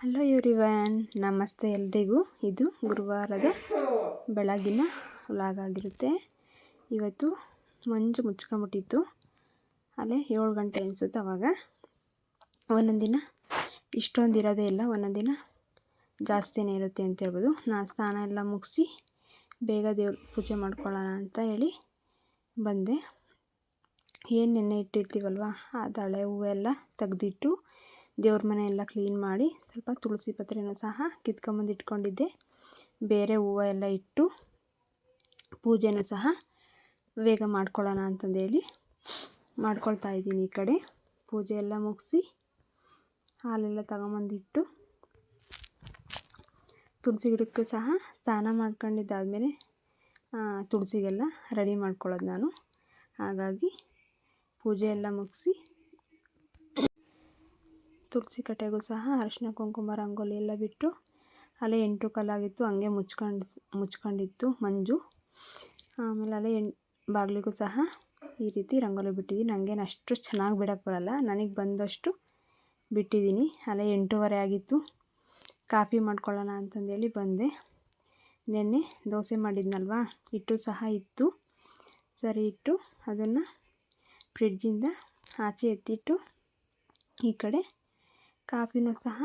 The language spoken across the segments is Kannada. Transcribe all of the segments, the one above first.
ಹಲೋ ಎವ್ರಿವನ್ ನಮಸ್ತೆ ಎಲ್ರಿಗೂ. ಇದು ಗುರುವಾರದ ಬೆಳಗಿನ ವ್ಲಾಗ್ ಆಗಿರುತ್ತೆ. ಇವತ್ತು ಮಂಜು ಮುಚ್ಕೊಂಬಿಟ್ಟಿತ್ತು ಅಲ್ಲೇ ಏಳು ಗಂಟೆ ಅನಿಸುತ್ತೆ ಅವಾಗ. ಒಂದೊಂದು ದಿನ ಇಷ್ಟೊಂದು ಇರೋದೇ ಇಲ್ಲ, ಒಂದೊಂದು ದಿನ ಜಾಸ್ತಿನೇ ಇರುತ್ತೆ ಅಂತ ಹೇಳ್ಬೋದು. ನಾನು ಸ್ನಾನ ಎಲ್ಲ ಮುಗಿಸಿ ಬೇಗ ದೇವ್ರ ಪೂಜೆ ಮಾಡ್ಕೊಳ್ಳೋಣ ಅಂತ ಹೇಳಿ ಬಂದೆ. ಏನು ನೆನ್ನೆ ಇಟ್ಟಿರ್ತೀವಲ್ವ? ಆ ಹಳೆ ಹೂವೆಲ್ಲ ತೆಗ್ದಿಟ್ಟು ದೇವ್ರ ಮನೆ ಎಲ್ಲ ಕ್ಲೀನ್ ಮಾಡಿ ಸ್ವಲ್ಪ ತುಳಸಿ ಪತ್ರೆನೂ ಸಹ ಕಿತ್ಕೊಂಬಂದು ಇಟ್ಕೊಂಡಿದ್ದೆ. ಬೇರೆ ಹೂವು ಎಲ್ಲ ಇಟ್ಟು ಪೂಜೆನೂ ಸಹ ಬೇಗ ಮಾಡ್ಕೊಳ್ಳೋಣ ಅಂತಂದೇಳಿ ಮಾಡ್ಕೊಳ್ತಾ ಇದ್ದೀನಿ ಈ ಕಡೆ. ಪೂಜೆ ಎಲ್ಲ ಮುಗಿಸಿ ಹಾಲೆಲ್ಲ ತಗೊಂಬಂದಿಟ್ಟು ತುಳಸಿ ಗಿಡಕ್ಕೂ ಸಹ ಸ್ನಾನ ಮಾಡ್ಕೊಂಡಿದ್ದಾದಮೇಲೆ ತುಳಸಿಗೆಲ್ಲ ರೆಡಿ ಮಾಡ್ಕೊಳ್ಳೋದು ನಾನು. ಹಾಗಾಗಿ ಪೂಜೆ ಎಲ್ಲ ಮುಗಿಸಿ ತುಳಸಿ ಕಟ್ಟೆಗೂ ಸಹ ಅರಿಶಿನ, ಕುಂಕುಮ, ರಂಗೋಲಿ ಎಲ್ಲ ಬಿಟ್ಟು ಅಲ್ಲೇ ಎಂಟು ಕಲ್ಲಾಗಿತ್ತು. ಹಂಗೆ ಮುಚ್ಕೊಂಡು, ಮುಚ್ಕೊಂಡಿತ್ತು ಮಂಜು. ಆಮೇಲೆ ಅಲ್ಲೇ ಎಂ, ಬಾಗಿಲಿಗೂ ಸಹ ಈ ರೀತಿ ರಂಗೋಲಿ ಬಿಟ್ಟಿದ್ದೀನಿ. ನನಗೇನು ಅಷ್ಟು ಚೆನ್ನಾಗಿ ಬಿಡೋಕ್ಕೆ ಬರೋಲ್ಲ. ನನಗೆ ಬಂದಷ್ಟು ಬಿಟ್ಟಿದ್ದೀನಿ. ಅಲ್ಲೇ ಎಂಟೂವರೆ ಆಗಿತ್ತು. ಕಾಫಿ ಮಾಡ್ಕೊಳ್ಳೋಣ ಅಂತಂದೇಳಿ ಬಂದೆ. ನೆನ್ನೆ ದೋಸೆ ಮಾಡಿದ್ನಲ್ವ? ಹಿಟ್ಟು ಸಹ ಇತ್ತು. ಸರಿ ಇಟ್ಟು ಅದನ್ನು ಫ್ರಿಡ್ಜಿಂದ ಆಚೆ ಎತ್ತಿಟ್ಟು ಈ ಕಡೆ ಕಾಫಿನೂ ಸಹ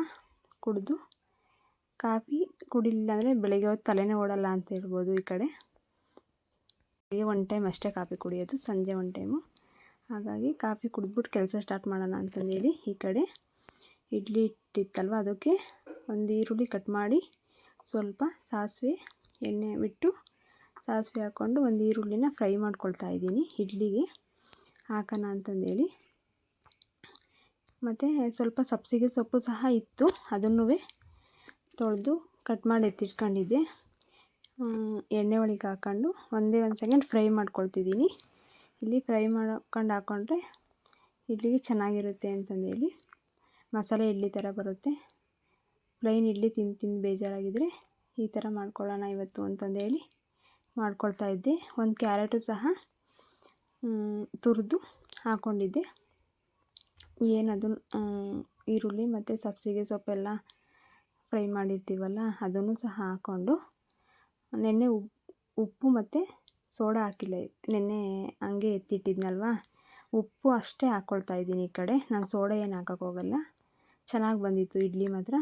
ಕುಡಿದು ಕಾಫಿ ಕುಡಿಲಿಲ್ಲ ಅಂದರೆ ಬೆಳಗ್ಗೆ ಹೊತ್ತು ತಲೆನೇ ಓಡಲ್ಲ ಅಂತ ಹೇಳ್ಬೋದು ಈ ಕಡೆ. ಬೆಳಗ್ಗೆ ಒನ್ ಟೈಮ್ ಅಷ್ಟೇ ಕಾಫಿ ಕುಡಿಯೋದು, ಸಂಜೆ ಒನ್ ಟೈಮು ಹಾಗಾಗಿ ಕಾಫಿ ಕುಡಿದ್ಬಿಟ್ಟು ಕೆಲಸ ಸ್ಟಾರ್ಟ್ ಮಾಡೋಣ ಅಂತಂದೇಳಿ ಈ ಕಡೆ. ಇಡ್ಲಿ ಇಟ್ಟಿತ್ತಲ್ವ ಅದಕ್ಕೆ ಒಂದು ಈರುಳ್ಳಿ ಕಟ್ ಮಾಡಿ ಸ್ವಲ್ಪ ಸಾಸಿವೆ ಎಣ್ಣೆ ಬಿಟ್ಟು ಸಾಸಿವೆ ಹಾಕ್ಕೊಂಡು ಒಂದು ಈರುಳ್ಳಿನ ಫ್ರೈ ಮಾಡ್ಕೊಳ್ತಾ ಇದ್ದೀನಿ ಇಡ್ಲಿಗೆ. ಹಾಕೋಣ ಅಂತಂದೇಳಿ. ಮತ್ತು ಸ್ವಲ್ಪ ಸಬ್ಸಿಗೆ ಸೊಪ್ಪು ಸಹ ಇತ್ತು. ಅದನ್ನು ತೊಳೆದು ಕಟ್ ಮಾಡಿ ಎತ್ತಿಟ್ಕೊಂಡಿದ್ದೆ. ಎಣ್ಣೆ ಒಳಗೆ ಹಾಕ್ಕೊಂಡು ಒಂದೇ ಒಂದು ಸೆಕೆಂಡ್ ಫ್ರೈ ಮಾಡ್ಕೊಳ್ತಿದ್ದೀನಿ. ಇಲ್ಲಿ ಫ್ರೈ ಮಾಡ್ಕೊಂಡು ಹಾಕ್ಕೊಂಡ್ರೆ ಇಡ್ಲಿಗೆ ಚೆನ್ನಾಗಿರುತ್ತೆ ಅಂತಂದೇಳಿ ಮಸಾಲೆ ಇಡ್ಲಿ ಥರ ಬರುತ್ತೆ. ಪ್ಲೈನ್ ಇಡ್ಲಿ ತಿಂದು ತಿಂದು ಬೇಜಾರಾಗಿದ್ದರೆ ಈ ಥರ ಮಾಡ್ಕೊಳ್ಳೋಣ ಇವತ್ತು ಅಂತಂದೇಳಿ ಮಾಡ್ಕೊಳ್ತಾ ಇದ್ದೆ. ಒಂದು ಕ್ಯಾರೆಟು ಸಹ ತುರಿದು ಹಾಕ್ಕೊಂಡಿದ್ದೆ ಏನದು ಈರುಳ್ಳಿ ಮತ್ತು ಸಬ್ಸಿಗೆ ಸೊಪ್ಪೆಲ್ಲ ಫ್ರೈ ಮಾಡಿರ್ತೀವಲ್ಲ, ಅದನ್ನು ಸಹ ಹಾಕ್ಕೊಂಡು ನೆನ್ನೆ ಉಪ್ಪು ಮತ್ತು ಸೋಡಾ ಹಾಕಿಲ್ಲ. ನೆನ್ನೆ ಹಂಗೆ ಎತ್ತಿಟ್ಟಿದ್ನಲ್ವ? ಉಪ್ಪು ಅಷ್ಟೇ ಹಾಕ್ಕೊಳ್ತಾ ಇದ್ದೀನಿ ಈ ಕಡೆ. ನಾನು ಸೋಡಾ ಏನು ಹಾಕೋಕ್ಕೋಗಲ್ಲ ಚೆನ್ನಾಗಿ ಬಂದಿತ್ತು ಇಡ್ಲಿ ಮಾತ್ರ.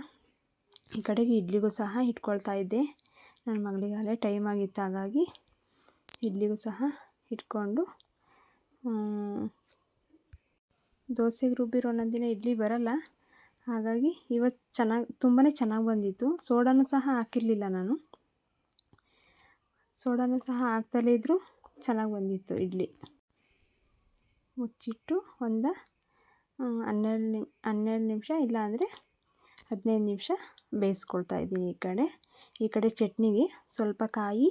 ಈ ಕಡೆಗೆ ಇಡ್ಲಿಗೂ ಸಹ ಇಟ್ಕೊಳ್ತಾ ಇದ್ದೆ. ನನ್ನ ಮಗಳಿಗೆ ಅಲ್ಲೇ ಟೈಮ್ ಆಗಿತ್ತು ಹಾಗಾಗಿ ಇಡ್ಲಿಗೂ ಸಹ ಇಟ್ಕೊಂಡು ದೋಸೆಗೆ ರುಬ್ಬಿರೋ ದಿನ ಇಡ್ಲಿ ಬರಲ್ಲ. ಹಾಗಾಗಿ ಇವತ್ತು ಚೆನ್ನಾಗಿ ತುಂಬಾ ಚೆನ್ನಾಗಿ ಬಂದಿತ್ತು. ಸೋಡಾನು ಸಹ ಹಾಕಿರಲಿಲ್ಲ ನಾನು. ಸೋಡಾನು ಸಹ ಹಾಕ್ತಲೇ ಇದ್ದರೂ ಚೆನ್ನಾಗಿ ಬಂದಿತ್ತು ಇಡ್ಲಿ. ಮುಚ್ಚಿಟ್ಟು ಒಂದು ಹನ್ನೆರಡು ನಿಮ್, ಹನ್ನೆರಡು ನಿಮಿಷ ಇಲ್ಲಾಂದರೆ ಹದಿನೈದು ನಿಮಿಷ ಬೇಯಿಸ್ಕೊಳ್ತಾ ಇದ್ದೀನಿ ಈ ಕಡೆ. ಈ ಕಡೆ ಚಟ್ನಿಗೆ ಸ್ವಲ್ಪ ಕಾಯಿ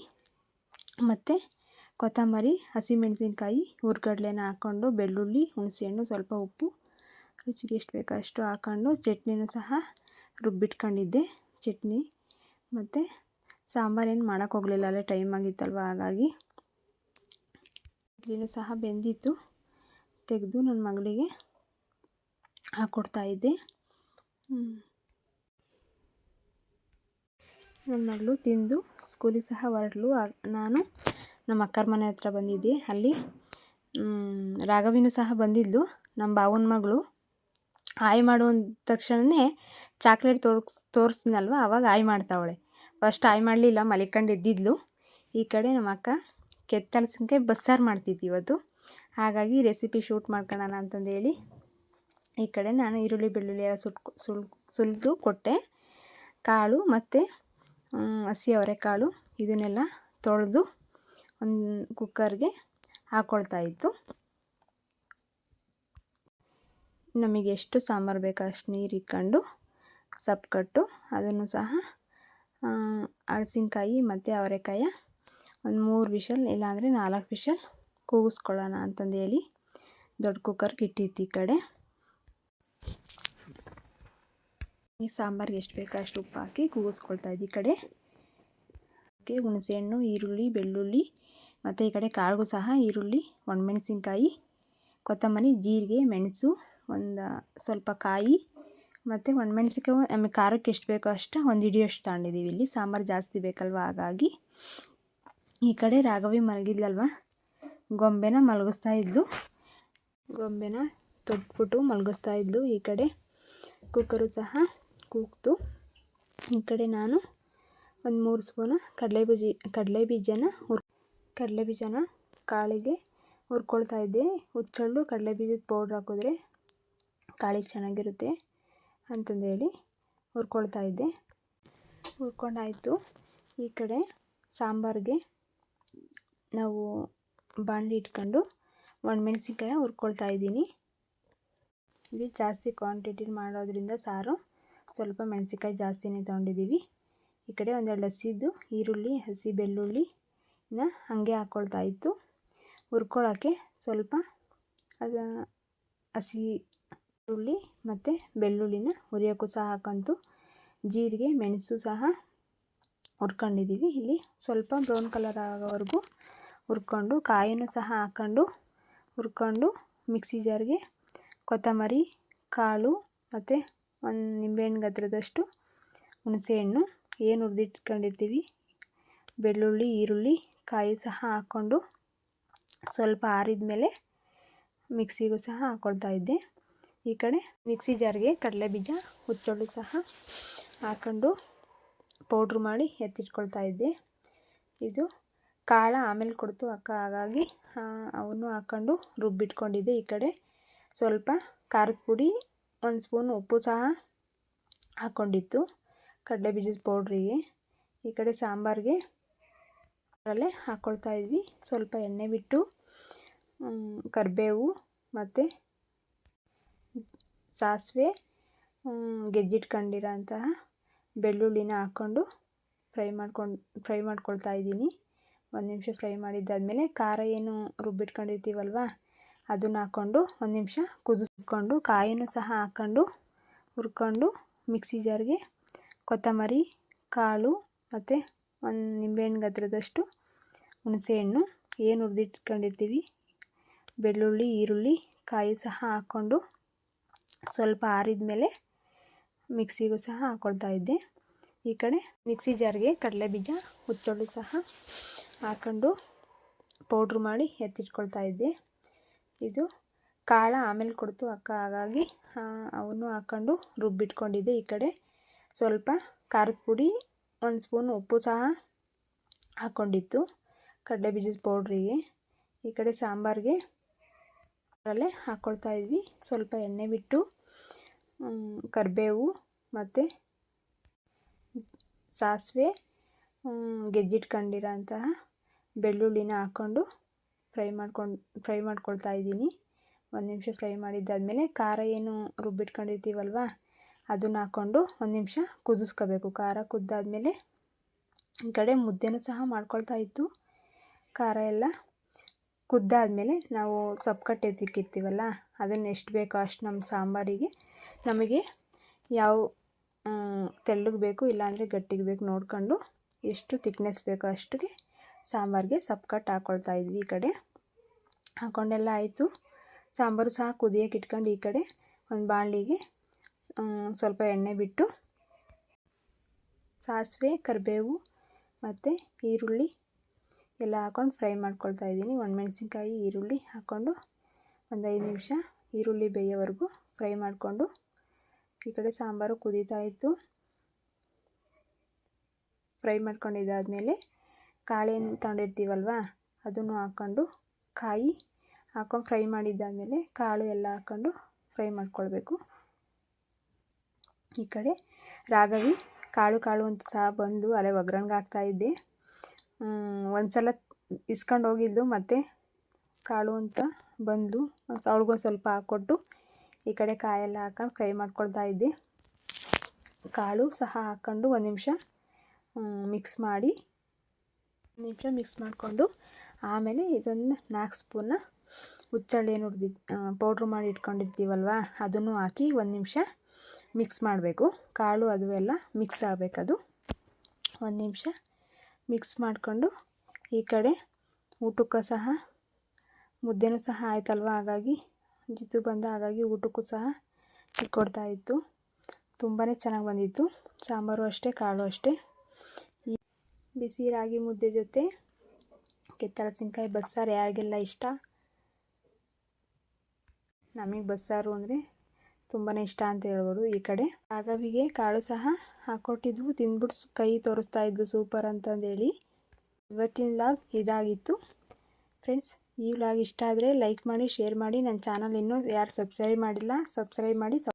ಮತ್ತು ಕೊತ್ತಂಬರಿ, ಹಸಿಮೆಣಸಿನ್ಕಾಯಿ, ಹುರ್ಗಡ್ಲೆನ ಹಾಕ್ಕೊಂಡು ಬೆಳ್ಳುಳ್ಳಿ, ಹುಣಸೆಹಣ್ಣು, ಸ್ವಲ್ಪ ಉಪ್ಪು, ರುಚಿಗೆ ಎಷ್ಟು ಬೇಕೋ ಅಷ್ಟು ಹಾಕ್ಕೊಂಡು ಚಟ್ನಿನೂ ಸಹ ರುಬ್ಬಿಟ್ಕೊಂಡಿದ್ದೆ. ಚಟ್ನಿ ಮತ್ತು ಸಾಂಬಾರೇನು ಮಾಡೋಕ್ಕೆ ಹೋಗಲಿಲ್ಲ, ಅಲ್ಲೇ ಟೈಮ್ ಆಗಿತ್ತಲ್ವ ಹಾಗಾಗಿ. ಇಡ್ಲಿನೂ ಸಹ ಬೆಂದಿತ್ತು, ತೆಗೆದು ನನ್ನ ಮಗಳಿಗೆ ಹಾಕ್ಕೊಡ್ತಾಯಿದ್ದೆ ನನ್ನ ಮಗಳು ತಿಂದು, ಸ್ಕೂಲಿಗೆ ಸಹ ಹೊರಡ್ಲು ನಾನು ನಮ್ಮ ಅಕ್ಕರ ಮನೆ ಹತ್ರ ಬಂದಿದ್ದೆ ಅಲ್ಲಿ. ರಾಘವಿನೂ ಸಹ ಬಂದಿದ್ಲು. ನಮ್ಮ ಭಾವನ ಮಗಳು. ಆಯ್ ಮಾಡು ತಕ್ಷಣವೇ ಚಾಕ್ಲೇಟ್ ತೋರ್ಸ್ ತೋರಿಸ್ತೀನಲ್ವ ಆವಾಗ ಆಯ್ ಮಾಡ್ತಾವಳೆ. ಫಸ್ಟ್ ಆಯ್ ಮಾಡಲಿಲ್ಲ, ಮಲಿಕಂಡು ಎದ್ದಿದ್ಲು. ಈ ಕಡೆ ನಮ್ಮ ಅಕ್ಕ ಕೆತ್ತಲಸಿನ್ಕಾಯಿ ಬಸ್ಸಾರು ಮಾಡ್ತಿದ್ವಿ ಇವತ್ತು. ಹಾಗಾಗಿ ರೆಸಿಪಿ ಶೂಟ್ ಮಾಡ್ಕೊಳ್ಳೋಣ ಅಂತಂದೇಳಿ ಈ ಕಡೆ ನಾನು ಈರುಳ್ಳಿ, ಬೆಳ್ಳುಳ್ಳಿ ಎಲ್ಲ ಸುಟ್ಟು ಸುಲ್, ಸುಲಿದು ಕೊಟ್ಟೆ. ಕಾಳು ಮತ್ತು ಹಸಿ ಅವರೆಕಾಳು ಇದನ್ನೆಲ್ಲ ತೊಳೆದು ಒಂದು ಕುಕ್ಕರ್ಗೆ ಹಾಕ್ಕೊಳ್ತಾ ಇತ್ತು. ನಮಗೆ ಎಷ್ಟು ಸಾಂಬಾರು ಬೇಕೋ ಅಷ್ಟು ನೀರು ಇಕ್ಕೊಂಡು ಸಪ್ ಕಟ್ಟು, ಅದನ್ನು ಸಹ ಹಳಸಿನ್ಕಾಯಿ ಮತ್ತು ಅವರೆಕಾಯ ಒಂದು ಮೂರು ವಿಷಲ್, ಇಲ್ಲಾಂದರೆ ನಾಲ್ಕು ವಿಷಲ್ ಕೂಗಿಸ್ಕೊಳ್ಳೋಣ ಅಂತಂದು ಹೇಳಿ ದೊಡ್ಡ ಕುಕ್ಕರ್ಗೆ ಇಟ್ಟಿತ್ತು ಈ ಕಡೆ. ಈ ಸಾಂಬಾರಿಗೆ ಎಷ್ಟು ಬೇಕೋ ಅಷ್ಟು ಉಪ್ಪು ಹಾಕಿ ಕೂಗಿಸ್ಕೊಳ್ತಾ ಇದ್ದೀವಿ ಈ ಕಡೆ. ಹುಣಸೆಹಣ್ಣು, ಈರುಳ್ಳಿ, ಬೆಳ್ಳುಳ್ಳಿ, ಮತ್ತು ಈ ಕಡೆ ಕಾಳಿಗೂ ಸಹ, ಈರುಳ್ಳಿ, ಒಣಮೆಣಸಿನ್ಕಾಯಿ, ಕೊತ್ತಂಬರಿ, ಜೀರಿಗೆ, ಮೆಣಸು, ಒಂದು ಸ್ವಲ್ಪ ಕಾಯಿ, ಮತ್ತು ಒಣಮೆಣಸಿನ್ಕಾಯಿ ಆಮೇಲೆ ಖಾರಕ್ಕೆ ಎಷ್ಟು ಬೇಕೋ ಅಷ್ಟು ಒಂದು ಹಿಡಿಯೋಷ್ಟು ತಗೊಂಡಿದ್ದೀವಿ ಇಲ್ಲಿ ಸಾಂಬಾರು ಜಾಸ್ತಿ ಬೇಕಲ್ವ, ಹಾಗಾಗಿ ಈ ಕಡೆ ರಾಘವಿ ಮಲಗಿದ್ಲಲ್ವ? ಗೊಂಬೆನ ಮಲಗಿಸ್ತಾ ಇದ್ದು ಗೊಂಬೆನ ತೊಟ್ಬಿಟ್ಟು ಮಲಗಿಸ್ತಾ ಇದ್ದು ಈ ಕಡೆ. ಕುಕ್ಕರು ಸಹ ಕೂಗ್ತು. ಈ ಕಡೆ ನಾನು ಒಂದು ಮೂರು ಸ್ಪೂನು ಕಡಲೆ ಬೀಜ, ಕಡಲೆ ಬೀಜನ ಹುರ್, ಕಡಲೆ ಬೀಜನ ಕಾಳಿಗೆ ಹುರ್ಕೊಳ್ತಾ ಇದ್ದೆ. ಹುಚ್ಚಳ್ಳು ಕಡಲೆ ಬೀಜದ ಪೌಡ್ರ್ ಹಾಕಿದ್ರೆ ಕಾಳಿಗೆ ಚೆನ್ನಾಗಿರುತ್ತೆ ಅಂತಂದೇಳಿ ಹುರ್ಕೊಳ್ತಾ ಇದ್ದೆ. ಹುರ್ಕೊಂಡಾಯಿತು. ಈ ಕಡೆ ಸಾಂಬಾರಿಗೆ ನಾವು ಬಾಣಲಿ ಇಟ್ಕೊಂಡು ಒಣಮೆಣ್ಸಿನ್ಕಾಯಿ ಹುರ್ಕೊಳ್ತಾ ಇದ್ದೀನಿ. ಇಲ್ಲಿ ಜಾಸ್ತಿ ಕ್ವಾಂಟಿಟಿ ಮಾಡೋದ್ರಿಂದ ಸಾರು ಸ್ವಲ್ಪ ಮೆಣಸಿನ್ಕಾಯಿ ಜಾಸ್ತಿನೇ ತೊಗೊಂಡಿದ್ದೀವಿ. ಈ ಕಡೆ ಒಂದೆರಡು ಹಸಿದು ಈರುಳ್ಳಿ, ಹಸಿ ಬೆಳ್ಳುಳ್ಳಿನ ಹಾಗೆ ಹಾಕ್ಕೊಳ್ತಾ ಇತ್ತು. ಹುರ್ಕೊಳ್ಳೋಕ್ಕೆ ಸ್ವಲ್ಪ ಅದು ಹಸಿ ಈರುಳ್ಳಿ ಮತ್ತು ಬೆಳ್ಳುಳ್ಳಿನ ಹುರಿಯೋಕ್ಕೂ ಸಹ ಹಾಕಂತು. ಜೀರಿಗೆ, ಮೆಣಸು ಸಹ ಹುರ್ಕೊಂಡಿದ್ದೀವಿ ಇಲ್ಲಿ ಸ್ವಲ್ಪ ಬ್ರೌನ್ ಕಲರ್ ಆಗೋವರೆಗೂ ಹುರ್ಕೊಂಡು ಕಾಯಿನೂ ಸಹ ಹಾಕ್ಕೊಂಡು ಹುರ್ಕೊಂಡು ಮಿಕ್ಸಿ ಜಾರ್ಗೆ ಕೊತ್ತಂಬರಿ, ಕಾಳು ಮತ್ತು ಒಂದು ನಿಂಬೆಹಣ್ಣು ಗಾತ್ರದಷ್ಟು ಹುಣಸೆಹಣ್ಣು ಏನು ಹುರಿದಿಟ್ಕೊಂಡಿರ್ತೀವಿ ಬೆಳ್ಳುಳ್ಳಿ, ಈರುಳ್ಳಿ, ಕಾಯಿ ಸಹ ಹಾಕ್ಕೊಂಡು ಸ್ವಲ್ಪ ಆರಿದ ಮೇಲೆ ಮಿಕ್ಸಿಗೂ ಸಹ ಹಾಕ್ಕೊಳ್ತಾ ಇದ್ದೆ. ಈ ಕಡೆ ಮಿಕ್ಸಿ ಜಾರ್ಗೆ ಕಡಲೆ ಬೀಜ ಹುಚ್ಚೊಳ್ಳು ಸಹ ಹಾಕ್ಕೊಂಡು ಪೌಡ್ರ್ ಮಾಡಿ ಎತ್ತಿಟ್ಕೊಳ್ತಾ ಇದ್ದೆ. ಇದು ಕಾಳ ಆಮೇಲೆ ಕೊಡ್ತು ಅಕ್ಕ. ಹಾಗಾಗಿ ಅವನ್ನು ಹಾಕ್ಕೊಂಡು ರುಬ್ಬಿಟ್ಕೊಂಡಿದ್ದೆ ಈ ಕಡೆ. ಸ್ವಲ್ಪ ಖಾರದ ಪುಡಿ, ಒಂದು ಸ್ಪೂನ್ ಉಪ್ಪು ಸಹ ಹಾಕ್ಕೊಂಡಿತ್ತು ಕಡಲೆ ಬೀಜದ ಪೌಡ್ರಿಗೆ ಈ ಕಡೆ ಸಾಂಬಾರಿಗೆ ಅದರಲ್ಲೇ ಹಾಕ್ಕೊಳ್ತಾ ಇದ್ವಿ. ಸ್ವಲ್ಪ ಎಣ್ಣೆ ಬಿಟ್ಟು ಕರಿಬೇವು ಮತ್ತು ಸಾಸಿವೆ ಗೆಜ್ಜಿಟ್ಕೊಂಡಿರೋಂತಹ ಬೆಳ್ಳುಳ್ಳಿನ ಹಾಕ್ಕೊಂಡು ಫ್ರೈ ಮಾಡ್ಕೊಂಡು, ಫ್ರೈ ಮಾಡ್ಕೊಳ್ತಾ ಇದ್ದೀನಿ. ಒಂದು ನಿಮಿಷ ಫ್ರೈ ಮಾಡಿದ್ದಾದಮೇಲೆ ಖಾರ ಏನು ರುಬ್ಬಿಟ್ಕೊಂಡಿರ್ತೀವಲ್ವ, ಅದನ್ನ ಹಾಕ್ಕೊಂಡು ಒಂದು ನಿಮಿಷ ಕುದಿಸ್ಕೊಂಡು, ಕಾಯಿನೂ ಸಹ ಹಾಕ್ಕೊಂಡು, ಹುರ್ಕೊಂಡು, ಮಿಕ್ಸಿ ಜಾರ್ಗೆ ಕೊತ್ತಂಬರಿ, ಕಾಳು ಮತ್ತು ಒಂದು ನಿಂಬೆಹಣ್ಣು ಗಾತ್ರದಷ್ಟು ಹುಣಸೆಹಣ್ಣು, ಏನು ಹುರಿದಿಟ್ಕೊಂಡಿರ್ತೀವಿ? ಬೆಳ್ಳುಳ್ಳಿ, ಈರುಳ್ಳಿ, ಕಾಯಿ ಸಹ ಹಾಕ್ಕೊಂಡು ಸ್ವಲ್ಪ ಆರಿದ ಮೇಲೆ ಮಿಕ್ಸಿಗೂ ಸಹ ಹಾಕ್ಕೊಳ್ತಾ ಇದ್ದೆ. ಈ ಕಡೆ ಮಿಕ್ಸಿ ಜಾರ್ಗೆ ಕಡಲೆ ಬೀಜ ಹುಚ್ಚೊಳ್ಳು ಸಹ ಹಾಕ್ಕೊಂಡು ಪೌಡ್ರ್ ಮಾಡಿ ಎತ್ತಿಟ್ಕೊಳ್ತಾ ಇದ್ದೆ. ಇದು ಕಾಳ ಆಮೇಲೆ ಕೊಡ್ತು ಅಕ್ಕ, ಹಾಗಾಗಿ ಅವನ್ನು ಹಾಕ್ಕೊಂಡು ರುಬ್ಬಿಟ್ಕೊಂಡಿದ್ದೆ ಈ ಕಡೆ. ಸ್ವಲ್ಪ ಖಾರದ ಪುಡಿ, ಒಂದು ಸ್ಪೂನ್ ಉಪ್ಪು ಸಹ ಹಾಕ್ಕೊಂಡಿತ್ತು ಕಡಲೆ ಬೀಜದ ಪೌಡ್ರಿಗೆ ಈ ಕಡೆ ಸಾಂಬಾರಿಗೆ ಅದರಲ್ಲೇ ಹಾಕ್ಕೊಳ್ತಾ ಇದ್ವಿ. ಸ್ವಲ್ಪ ಎಣ್ಣೆ ಬಿಟ್ಟು ಕರಿಬೇವು ಮತ್ತು ಸಾಸಿವೆ ಗೆಜ್ಜಿಟ್ಕೊಂಡಿರೋಂತಹ ಬೆಳ್ಳುಳ್ಳಿನ ಹಾಕ್ಕೊಂಡು ಫ್ರೈ ಮಾಡ್ಕೊಂಡು, ಫ್ರೈ ಮಾಡ್ಕೊಳ್ತಾ ಇದ್ದೀನಿ. ಒಂದು ನಿಮಿಷ ಫ್ರೈ ಮಾಡಿದ್ದಾದಮೇಲೆ ಖಾರ ಏನು ರುಬ್ಬಿಟ್ಕೊಂಡಿರ್ತೀವಲ್ವ? ಅದನ್ನ ಹಾಕ್ಕೊಂಡು ಒಂದು ನಿಮಿಷ ಕುದಿಸ್ಕೋಬೇಕು. ಖಾರ ಕುದ್ದಾದಮೇಲೆ ಈ ಕಡೆ ಮುದ್ದೆನೂ ಸಹ ಮಾಡ್ಕೊಳ್ತಾ ಇತ್ತು. ಖಾರ ಎಲ್ಲ ಕುದ್ದಾದಮೇಲೆ ನಾವು ಸಪ್ಪಕಟ್ಟೆ ತಿಕ್ಕಿರ್ತೀವಲ್ಲ, ಅದನ್ನು ಎಷ್ಟು ಬೇಕೋ ಅಷ್ಟು ನಮ್ಮ ಸಾಂಬಾರಿಗೆ ನಮಗೆ ಯಾವ ತೆಳ್ಳಗೆ ಬೇಕು ಇಲ್ಲಾಂದರೆ ಗಟ್ಟಿಗೆ ಬೇಕು ನೋಡ್ಕೊಂಡು ಎಷ್ಟು ತಿಕ್ನೆಸ್ ಬೇಕೋ ಅಷ್ಟಿಗೆ ಸಾಂಬಾರಿಗೆ ಕಟ್ ಹಾಕ್ಕೊಳ್ತಾ ಇದ್ವಿ ಈ ಕಡೆ. ಹಾಕ್ಕೊಂಡೆಲ್ಲ ಆಯಿತು. ಸಾಂಬಾರು ಸಹ ಕುದಿಯೋಕೆ ಇಟ್ಕೊಂಡು ಈ ಕಡೆ ಒಂದು ಬಾಣಲಿಗೆ ಸ್ವಲ್ಪ ಎಣ್ಣೆ ಬಿಟ್ಟು ಸಾಸಿವೆ, ಕರಿಬೇವು ಮತ್ತು ಈರುಳ್ಳಿ ಎಲ್ಲ ಹಾಕ್ಕೊಂಡು ಫ್ರೈ ಮಾಡ್ಕೊಳ್ತಾ ಇದ್ದೀನಿ. ಒಣಮೆಣ್ಸಿನ್ಕಾಯಿ, ಈರುಳ್ಳಿ ಹಾಕ್ಕೊಂಡು ಒಂದು ಐದು ನಿಮಿಷ ಈರುಳ್ಳಿ ಬೇಯೋವರೆಗೂ ಫ್ರೈ ಮಾಡಿಕೊಂಡು ಈ ಕಡೆ ಸಾಂಬಾರು ಕುದೀತಾ ಇತ್ತು. ಫ್ರೈ ಮಾಡ್ಕೊಂಡಿದ್ದಾದಮೇಲೆ ಕಾಳೇನು ತಗೊಂಡಿರ್ತೀವಲ್ವ, ಅದನ್ನು ಹಾಕ್ಕೊಂಡು ಕಾಯಿ ಹಾಕೊಂಡು ಫ್ರೈ ಮಾಡಿದ್ದಾದಮೇಲೆ ಕಾಳು ಎಲ್ಲ ಹಾಕ್ಕೊಂಡು ಫ್ರೈ ಮಾಡ್ಕೊಳ್ಬೇಕು. ಈ ಕಡೆ ರಾಘವಿ ಕಾಳು ಕಾಳು ಅಂತ ಸಹ ಬಂದು ಅಲ್ಲೇ ಒಗ್ಗರಣೆಗೆ ಹಾಕ್ತಾಯಿದ್ದೆ ಒಂದು ಸಲ ಇಸ್ಕೊಂಡು ಹೋಗಿದ್ದು ಮತ್ತು ಕಾಳು ಅಂತ ಬಂದು ಅವ್ಳಿಗೊಂದು ಸ್ವಲ್ಪ ಹಾಕ್ಕೊಟ್ಟು ಈ ಕಡೆ ಕಾಯೆಲ್ಲ ಹಾಕೊಂಡು ಫ್ರೈ ಮಾಡ್ಕೊಳ್ತಾ ಇದ್ದೆ. ಕಾಳು ಸಹ ಹಾಕ್ಕೊಂಡು ಒಂದು ನಿಮಿಷ ಮಿಕ್ಸ್ ಮಾಡಿ ಒಂದು ನಿಮಿಷ ಮಿಕ್ಸ್ ಮಾಡಿಕೊಂಡು ಆಮೇಲೆ ಇದೊಂದು ನಾಲ್ಕು ಸ್ಪೂನ ಹುಚ್ಚಳ್ಳಿ ಏನು ಹುಡ್ದಿ ಪೌಡ್ರ್ ಮಾಡಿ ಇಟ್ಕೊಂಡಿರ್ತೀವಲ್ವ, ಅದನ್ನು ಹಾಕಿ ಒಂದು ನಿಮಿಷ ಮಿಕ್ಸ್ ಮಾಡಬೇಕು. ಕಾಳು ಅದು ಎಲ್ಲ ಮಿಕ್ಸ್ ಆಗಬೇಕದು ಒಂದು ನಿಮಿಷ ಮಿಕ್ಸ್ ಮಾಡಿಕೊಂಡು ಈ ಕಡೆ ಊಟಕ್ಕೂ ಸಹ, ಮುದ್ದೆನೂ ಸಹ ಆಯ್ತಲ್ವ? ಹಾಗಾಗಿ ಜಿತು ಬಂದ ಹಾಗಾಗಿ ಊಟಕ್ಕೂ ಸಹ ಸಿಕ್ಕೊಡ್ತಾ ಇತ್ತು. ತುಂಬಾ ಚೆನ್ನಾಗಿ ಬಂದಿತ್ತು. ಸಾಂಬಾರು ಅಷ್ಟೇ, ಕಾಳು ಅಷ್ಟೇ. ಬಿಸಿ ರಾಗಿ ಮುದ್ದೆ ಜೊತೆ ಕೆತ್ತಳಸಿನ್ಕಾಯಿ ಬಸ್ಸಾರು ಯಾರಿಗೆಲ್ಲ ಇಷ್ಟ? ನಮಗೆ ಬಸ್ಸಾರು ಅಂದರೆ ತುಂಬಾ ಇಷ್ಟ ಅಂತ ಹೇಳ್ಬೋದು ಈ ಕಡೆ. ರಾಘವಿಗೆ ಕಾಳು ಸಹ ಹಾಕ್ಕೊಟ್ಟಿದ್ವು ತಿಂದ್ಬಿಟ್ಟು ಕೈ ತೋರಿಸ್ತಾ ಇದ್ವು ಸೂಪರ್ ಅಂತಂದೇಳಿ ಇವತ್ತಿನ ಲಾಗ್ ಇದಾಗಿತ್ತು. ಫ್ರೆಂಡ್ಸ್ ಈ ವ್ಲಾಗ್ ಇಷ್ಟ ಆದರೆ ಲೈಕ್ ಮಾಡಿ, ಶೇರ್ ಮಾಡಿ. ನನ್ನ ಚಾನಲ್ ಇನ್ನೂ ಯಾರು ಸಬ್ಸ್ಕ್ರೈಬ್ ಮಾಡಿಲ್ಲ ಸಬ್ಸ್ಕ್ರೈಬ್ ಮಾಡಿ